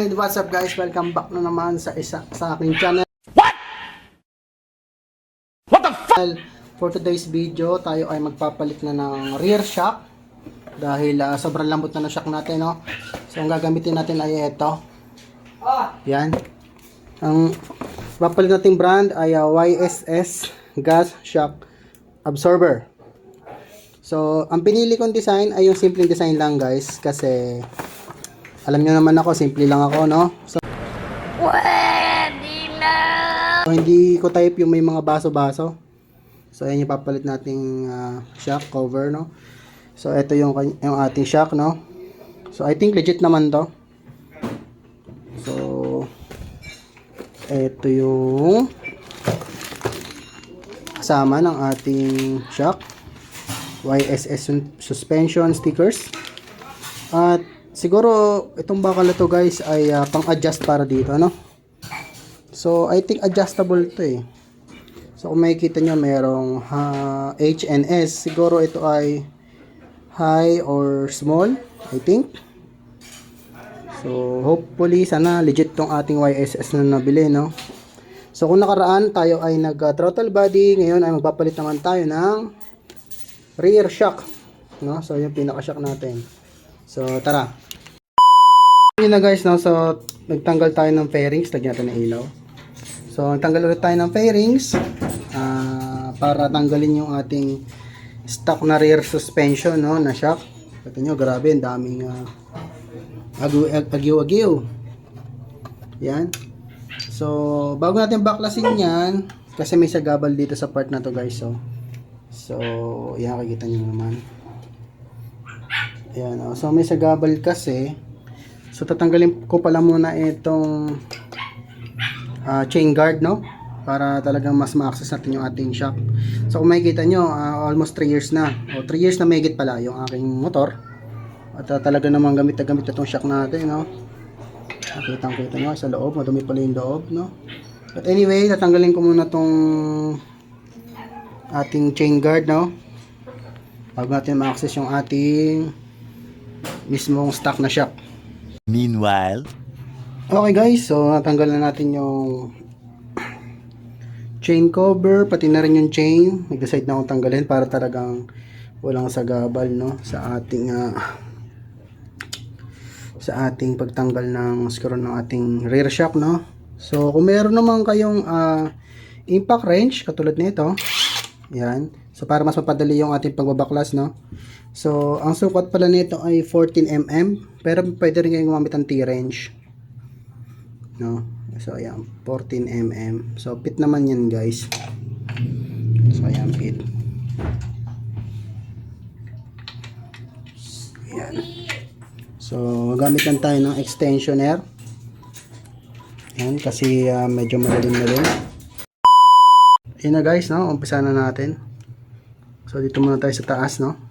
And what's up guys? Welcome back na naman sa isa sa aking channel. What the fuck? For today's video, tayo ay magpapalit na ng rear shock dahil ah, sobrang lambot na ng shock natin, no? So ang gagamitin natin ay ito. Yan. Ang papalit nating brand ay ah, YSS Gas Shock Absorber. So, ang pinili kong design ay yung simpleng design lang guys kasi alam nyo naman ako, simple lang ako, no? So, So, hindi ko type yung may mga baso-baso. So, ayan yung papalit nating ah, shock cover, no? So, ito yung, yung ating shock, no? So, I think legit naman to. So, ito yung kasama ng ating shock. YSS suspension stickers. At siguro itong bakal na to guys ay ah, pang-adjust para dito, no? So, I think adjustable to eh. So, kung makikita nyo, merong ha, H and S. Siguro ito ay high or small, I think. So, hopefully, sana legit tong ating YSS na nabili, no? So, kung nakaraan, tayo ay nag-throttle body. Ngayon ay magpapalit naman tayo ng rear shock. No? So, yung pinaka-shock natin. So, tara. Yun na guys, no? So, nagtanggal tayo ng fairings. Lagyan natin ng ilaw. So, tanggal ulit tayo ng fairings ah, para tanggalin yung ating stock na rear suspension no, na shock. Kita nyo, grabe, ang daming uh, agyo-agyo. Yan. So, bago natin baklasin yan, kasi may sagabal dito sa part na to guys. So, so yan, kakita nyo naman. Yan, oh. so may sagabal kasi. So, tatanggalin ko pala muna itong ah, chain guard, no? Para talagang mas ma-access natin yung ating shock. So, kung makikita nyo, ah, almost 3 years na. O, 3 years na megit pala yung aking motor. At ah, talaga namang gamit na gamit itong shock natin, no? Nakita kita nyo sa loob, madumi pala yung loob, no? But anyway, tatanggalin ko muna tong ating chain guard, no? Bago natin ma-access yung ating mismong stock na shock. Meanwhile, Okay guys, so natanggal na natin yung chain cover, pati na rin yung chain. Nag-decide na akong tanggalin para talagang walang sagabal no sa ating ah, sa ating pagtanggal ng screw ng ating rear shock no. So kung meron naman kayong ah, impact wrench katulad nito, yan. So para mas mapadali yung ating pagbabaklas no. So ang sukat pala nito ay 14 mm, pero pwede rin kayong gumamit ng T-wrench. No? So ayan 14 mm so pit naman yan guys. So ayan pit ayan. So gamit lang tayo ng extensioner. Ayan kasi ah, medyo malalim na rin ayan na guys no? Umpisa na natin. So dito muna tayo sa taas no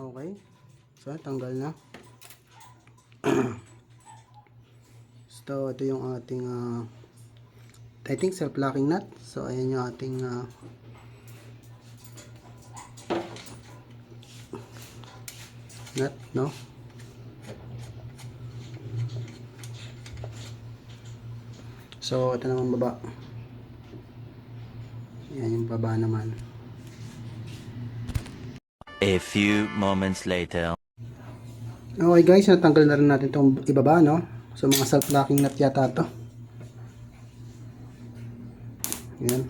Okay. So, tanggal na. so, ito yung ating ah, I think self-locking nut. So, ayan yung ating ah, nut, no? So, ito naman baba. Yan yung baba naman. A few moments later. Okay guys, natanggal na rin natin itong ibaba, no? So mga self-locking nut yata to. Yan.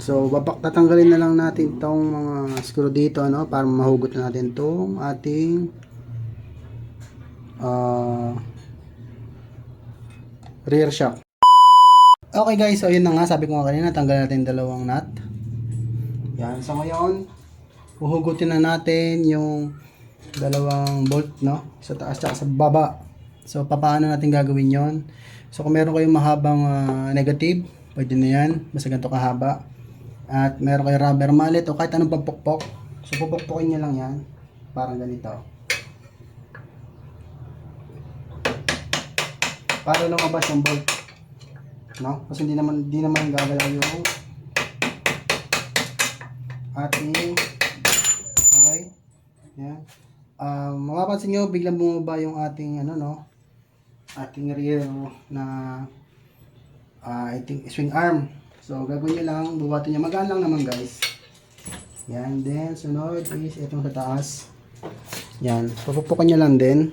So, babak tatanggalin na lang natin itong mga screw dito, no? Para mahugot na natin itong ating ah, rear shock. Okay guys, so yun na nga. Sabi ko nga kanina, tanggal natin dalawang nut. Yan. So ngayon, huhugutin na natin yung dalawang bolt, no? Sa taas at sa baba. So, paano natin gagawin yon? So, kung meron kayong mahabang ah, negative, pwede na yan. Basta ganito kahaba. At meron kayo rubber mallet o kahit anong pampukpok. So pupukpukin nyo lang yan. Parang ganito. Para lumabas yung bolt. No? Kasi hindi naman, hindi naman gagalaw yung ating okay. Yan. Um, mapapansin nyo, biglang bumaba yung ating ano no, ating rear na ah, I think swing arm. So, gagawin nyo lang, bubuhatin nyo. Magaan lang naman, guys. Yan, then, sunod is itong sa taas. Yan, papupukan nyo lang din.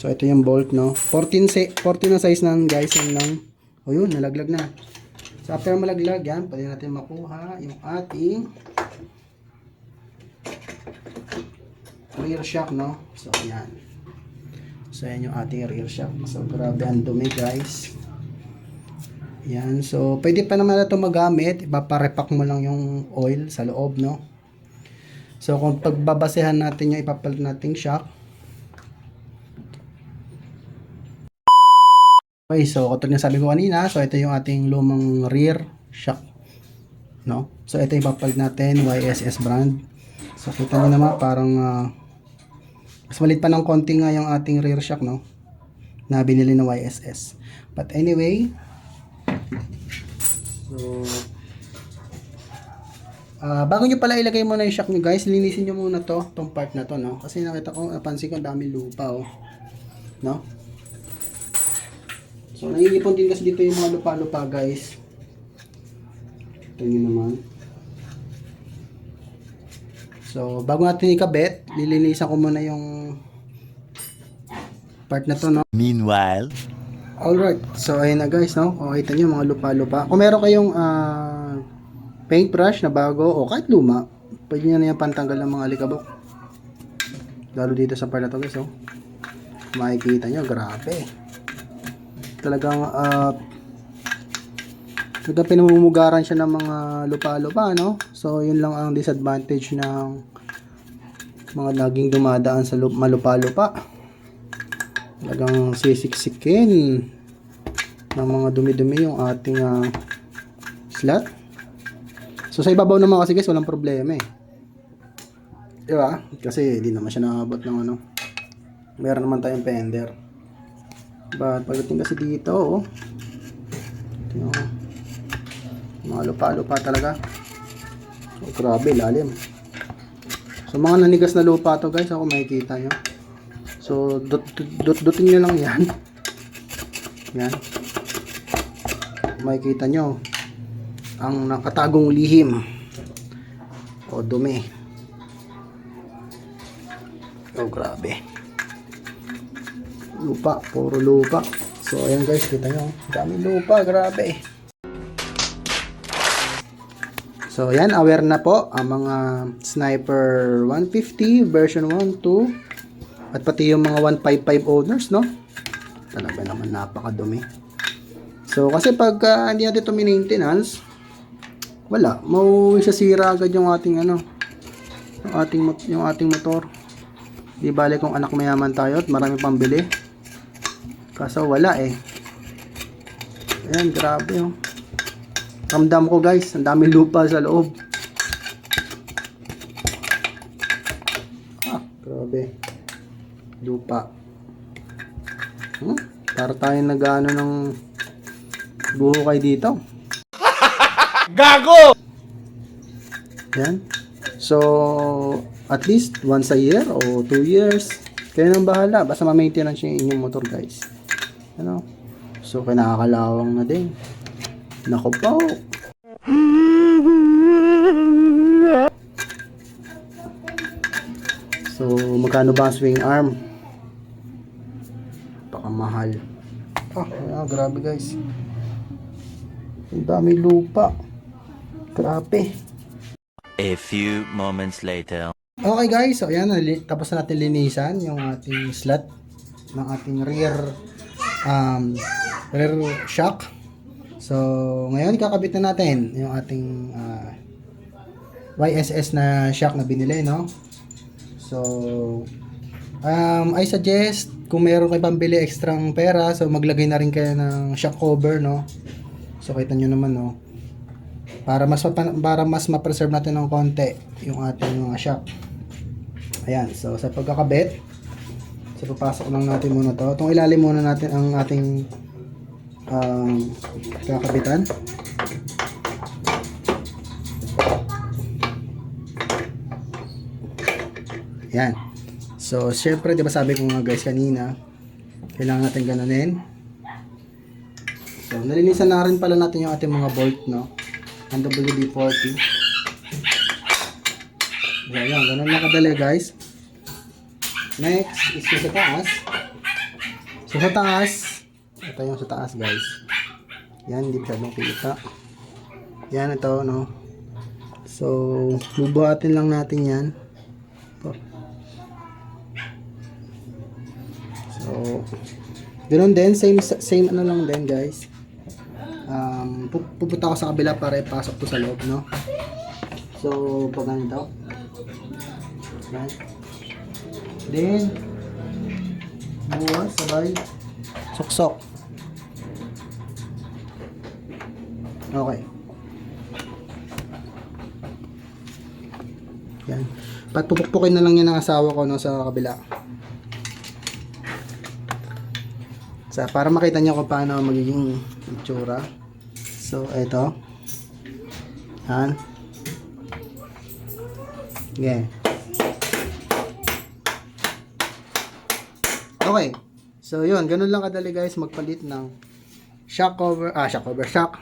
So, ito yung bolt, no? 14, si 14 na size ng guys, yan lang. O yun, nalaglag na. So, after malaglag, yan, pwede natin makuha yung ating rear shock, no? So, yan. So, yan yung ating rear shock. So, grabe ang dumi, guys. Yan. So, pwede pa naman na ito magamit. Ipaparepack mo lang yung oil sa loob, no? So, kung pagbabasehan natin yung ipapalit nating shock. Okay, so, katulad ng sabi ko kanina, so, ito yung ating lumang rear shock. No? So, ito yung ipapalit natin, YSS brand. So, kita nyo naman, parang ah, mas malit pa ng konti nga yung ating rear shock, no? Na binili ng YSS. But anyway, so, ah bago nyo pala ilagay muna yung shock nyo guys, linisin nyo muna to, tong part na to, no? Kasi nakita ko, napansin ko, dami lupa, oh. No? So, nangingipon din kasi dito yung mga lupa-lupa, guys. Ito nyo naman. So, bago natin ikabit, lilinisan ko muna yung part na to, no? Meanwhile, Alright, so ayun na guys, no? O, kita nyo mga lupa-lupa. Kung meron kayong ah, paintbrush na bago o kahit luma, pwede nyo na yan pantanggal ng mga likabok. Lalo dito sa part na to guys, oh. Makikita nyo, grabe. Talagang, ah, talagang pinamumugaran siya ng mga lupa-lupa, no? So, yun lang ang disadvantage ng mga laging dumadaan sa lup- malupa-lupa talagang sisiksikin ng mga dumi-dumi yung ating ah, slot. So sa ibabaw naman kasi guys, walang problema eh. Di ba? Kasi hindi naman siya nakabot ng ano. Meron naman tayong fender. But pagdating kasi dito, oh. Tingnan mo. Mga lupa-lupa talaga. So, grabe, lalim. So mga nanigas na lupa to guys, ako makikita nyo. So, dot, dot, dotin nyo lang yan. Yan. Makikita nyo ang nakatagong lihim o dumi. Oh, grabe. Lupa, puro lupa. So, ayan guys, kita nyo. Dami lupa, grabe. So, ayan, aware na po ang mga Sniper 150 version 1, 2, at pati yung mga 155 owners, no? Talaga naman napakadumi. So, kasi pag ah, hindi natin ito maintenance, wala. Mauwi sira agad yung ating ano, yung ating, yung ating motor. Di bale kung anak mayaman tayo at marami pang bili. Kaso wala eh. Ayan, grabe oh. Ramdam ko guys, ang daming lupa sa loob. Ah, grabe lupa. Hmm? Para tayo nag-ano ng buhukay dito. Gago! Yan. So, at least once a year o two years, kayo nang bahala. Basta ma-maintenance yung inyong motor, guys. Ano? So, kinakalawang na din. Nako po. So, magkano ba ang swing arm? Pakamahal. Ah, ah, grabe guys. Ang dami lupa. Grabe. A few moments later. Okay guys, so ayan, tapos na natin linisan yung ating slot ng ating rear um, rear shock. So, ngayon kakabit na natin yung ating ah, YSS na shock na binili, no? So, um, I suggest kung meron kayo pambili ekstrang pera, so maglagay na rin kayo ng shock cover, no? So, kita nyo naman, no? para mas para mas ma-preserve natin ng konti yung ating mga shock. Ayan, so sa pagkakabit, so papasok lang natin muna to. Itong ilalim muna natin ang ating um, kakabitan. Yan. So, syempre, di ba sabi ko nga guys kanina, kailangan natin gananin. So, nalinisan na rin pala natin yung ating mga bolt, no? Ang WD-40. So, yan. Ganun lang kadali, guys. Next is yung sa taas. So, sa taas, ito yung sa taas, guys. Yan, hindi masyadong kita. Yan, ito, no? So, bubuhatin lang natin yan. So, ganoon din, same same ano lang din, guys. Um, pu- pupunta ako sa kabila para ipasok to sa loob, no? So, pag ganito. Yan. Then, buwas, sabay, suksok. Okay. Yan. Patupukpukin na lang yan ng asawa ko no, sa kabila. Sa, para makita niyo kung paano magiging itsura. So, ito. Yan. Okay. Okay. So, yun. Ganun lang kadali guys magpalit ng shock cover, ah, shock cover, shock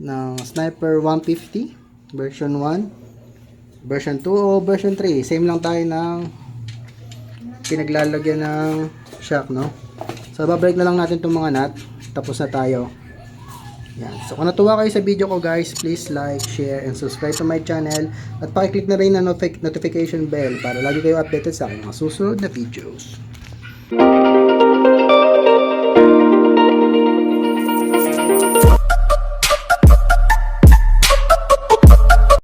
ng Sniper 150 version 1 version 2 o version 3 same lang tayo ng pinaglalagyan ng shock no so babalik na lang natin itong mga nut tapos na tayo yan. so kung natuwa kayo sa video ko guys please like, share, and subscribe to my channel at pakiclick na rin ang notif- notification bell para lagi kayo updated sa aking mga susunod na videos